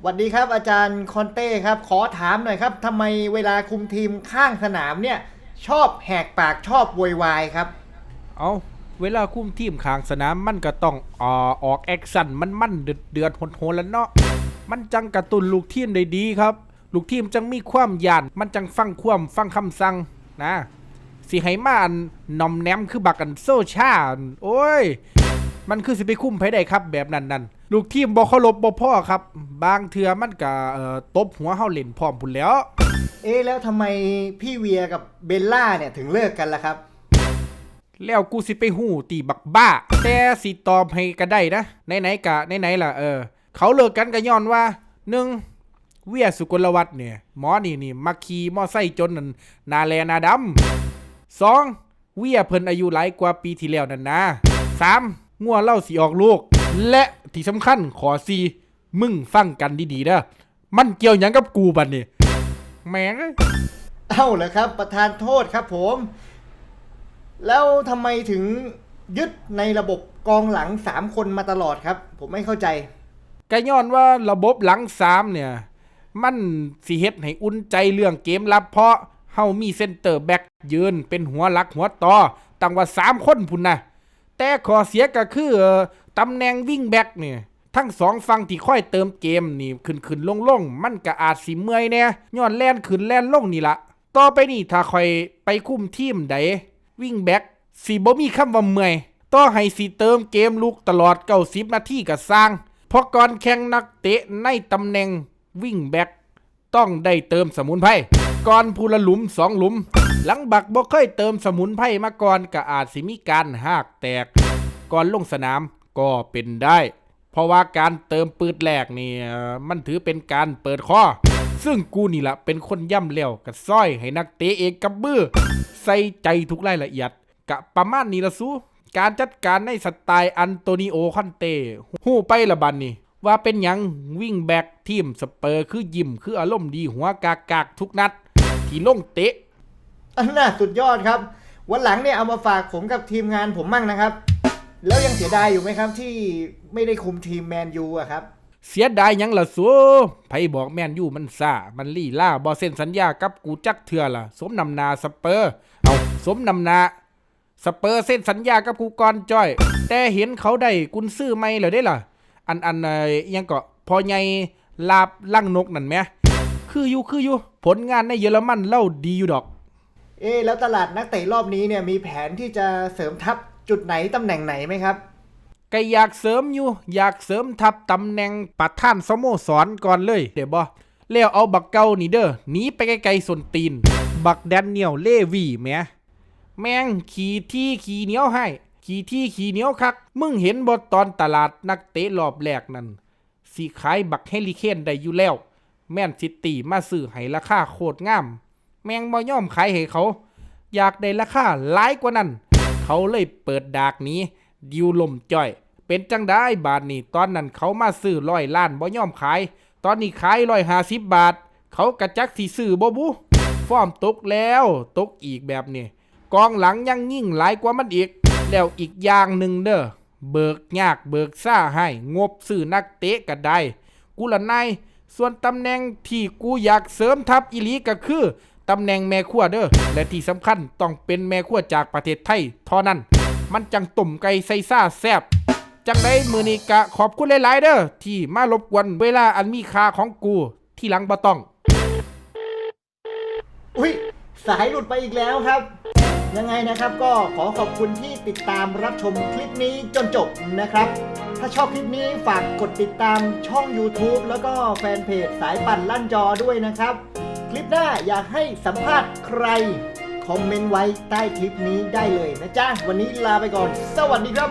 สวัสดีครับอาจารย์คอนเต้ครับ ขอถามหน่อยครับทำไมเวลาคุมทีมข้างสนามเนี่ย ชอบแหกปากชอบโวยวายครับ เอาเวลาคุมทีมข้างสนามมันก็ต้องออออกแอคชั่นมันมันเดือดเดือดโหดโหแล้วเนาะมันจังกระตุ้นลูกทีมได้ดีครับ ลูกทีมจังมีความยานมันจังฟังความฟังคำสั่งนะสิให้มาอันนอมแนมคือบักอันโซชาอันโอ้ย มันคือสิไปคุ้มไผได้ครับ แบบนั้นนั่นลูกทีมบ่เคารพบ่พ่อครับ บางเทื่อมันก็เอ่อตบหัวเฮาเล่นพร้อมพุ่นแหล้ว เอ๊ะแล้วทำไมพี่เวียกับเบลล่าเนี่ยถึงเลิกกันล่ะครับ แล้วกูสิไปหู้ตีบักบ้า แต่สิตอบให้ก็ได้นะไหนๆกะไหนๆล่ะเออ เขาเลิกกันก็ย้อนว่าหนึ่งเวียสุกลวัฒน์เนี่ย หมอนี่นี่มาขี่มอไซค์จนนั่นหนาแลหนาดำสองเวียเพิ่นอายุหลายกว่าปีที่แล้วนั่นนะสามงัวเล่าสิออกลูก และที่สำคัญขอสี่ มึงฟังกันดีๆเด้อมันเกี่ยวหยังกับกูบัดนี่แม่งเอ้ยเอ้าเหรอครับ ประธานโทษครับผม แล้วทำไมถึงยึดในระบบกองหลังสามคนมาตลอดครับ ผมไม่เข้าใจก็ย้อนว่าระบบหลังสามเนี่ย มันสิเฮ็ดให้อุ่นใจเรื่องเกมรับเพราะเฮามีเซนเตอร์แบ็กยืนเป็นหัวหลักหัวต่อตั้งว่าสามคนพุ่นนะแต่ข้อเสียก็คือเอ่อตำแหน่งวิ่งแบ็กเนี่ย ทั้งสองฝั่งที่ค่อยเติมเกมนี่ขึ้นขึ้นลงลงมันก็อาจสิเมื่อยแน่ย้อนแล่นขึ้นแล่นลงนี่ละต่อไปนี่ถ้าค่อยไปคุมทีมใดวิ่งแบ็กสิบ่มีคำว่าเมื่อยต่อให้สิเติมเกมลุกตลอด90นาทีก็สร้างเพราะก่อนแข่งนักเตะในตำแหน่งวิ่งแบ็กต้องได้เติมสมุนไพรก่อนผู้ละหลุมสองหลุม หลังบักบ่เคยเติมสมุนไพรมาก่อนก็อาจสิมีการหากแตก ก่อนลงสนามก็เป็นได้ ราะว่าการเติมปืดแรกนี่มันถือเป็นการเปิดข้อ ซึ่งกูนี่ละเป็นคนย่ำแล้วกับซ้อยให้นักเตะเองกับมือใส่ใจทุกรายละเอียดกะประมาณนี้ละสู้การจัดการในสไตล์อันโตนิโอคันเต้หู้ไปละบันนี่ว่าเป็นยังวิ่งแบกทีมสเปอร์คือยิ้มคืออารมณ์ดีหัวกากากทุกนัด ที่ลงเตะอันน่าสุดยอดครับ วันหลังเนี่ยเอามาฝากผมกับทีมงานผมมั่งนะครับ แล้วยังเสียดายอยู่ไหมครับที่ไม่ได้คุมทีมแมนยูอะครับ เสียดายหยังล่ะสูไผบอกแม่นอยู่มันซ่า มันลี่ล่าบอเซ็นสัญญากับกูจักเถื่อล่ะ สมนำนาสเปอร์ เอาสมนำนาสเปอร์เซ็นสัญญากับกูก่อนจ้อย แต่เห็นเขาได้กุนซื้อไม่เหรอได้ล่ะ อันอันเอ่ออิหยังก็พอใหญ่ลาบลั่งนกนั่นแหมคืออยู่คืออยู่ผลงานในเยอรมันเล่าดีอยู่ดอก เอ๊ะแล้วตลาดนักเตะรอบนี้เนี่ยมีแผนที่จะเสริมทัพ จุดไหนตำแหน่งไหนไหมครับก็อยากเสริมอยู่ อยากเสริมทับตำแหน่งประธานสโมสรก่อนเลยเดี๋ยวบ่แล้วเอาบักเก่านี่เด้อหนีไปไกลๆสนตีน บักแดนเนียลเลวีแหมแมงขี่ที่ขี่เหนียวให้ขี่ที่ขี่เหนียวคัก มึงเห็นบ่ตอนตลาดนักเตะรอบแรกนั่นสิขายบักเฮลิเคนได้อยู่แล้ว แม่นซิตี้มาซื้อให้ราคาโคตรงาม แมงบ่ยอมขายให้เขา อยากได้ราคาหลายกว่านั้น เขาเลยเปิดดากนี้ดิวลมจ่อย เป็นจังได้บาทนี่ตอนนั้นเขามาซื้อร้อยล้านบ่ยอมขาย ตอนนี้ขายร้อยห้าสิบบาท เขากระจักสีซื้อบ่บุฟอร์มตกแล้วตกอีกแบบนี้กองหลังยังยิ่งหลายกว่ามันอีก แล้วอีกอย่างหนึ่งเด้อเบิกยากเบิกซ่าให้งบซื้อนักเตะก็ได้กูละนายส่วนตำแหน่งที่กูอยากเสริมทัพอีลีก็คือ ตำแหน่งแม่ครัวเด้อและที่สำคัญต้องเป็นแม่ครัวจากประเทศไทยเท่านั้น มันจังตุ่มไก่ใส่ซ่าแซบจังได้มือนี้กะขอบคุณหลาย ๆ เด้อที่มารบกวนเวลาอันมีค่าของกูที่หลังบ่ต้อง อุ้ยสายหลุดไปอีกแล้วครับ ยังไงนะครับก็ขอขอบคุณที่ติดตามรับชมคลิปนี้จนจบนะครับ ถ้าชอบคลิปนี้ฝากกดติดตามช่อง YouTube แล้วก็แฟนเพจสายปั่นลั่นจอด้วยนะครับ คลิปหน้าอยากให้สัมภาษณ์ใคร คอมเมนต์ไว้ใต้คลิปนี้ได้เลยนะจ๊ะ วันนี้ลาไปก่อน สวัสดีครับ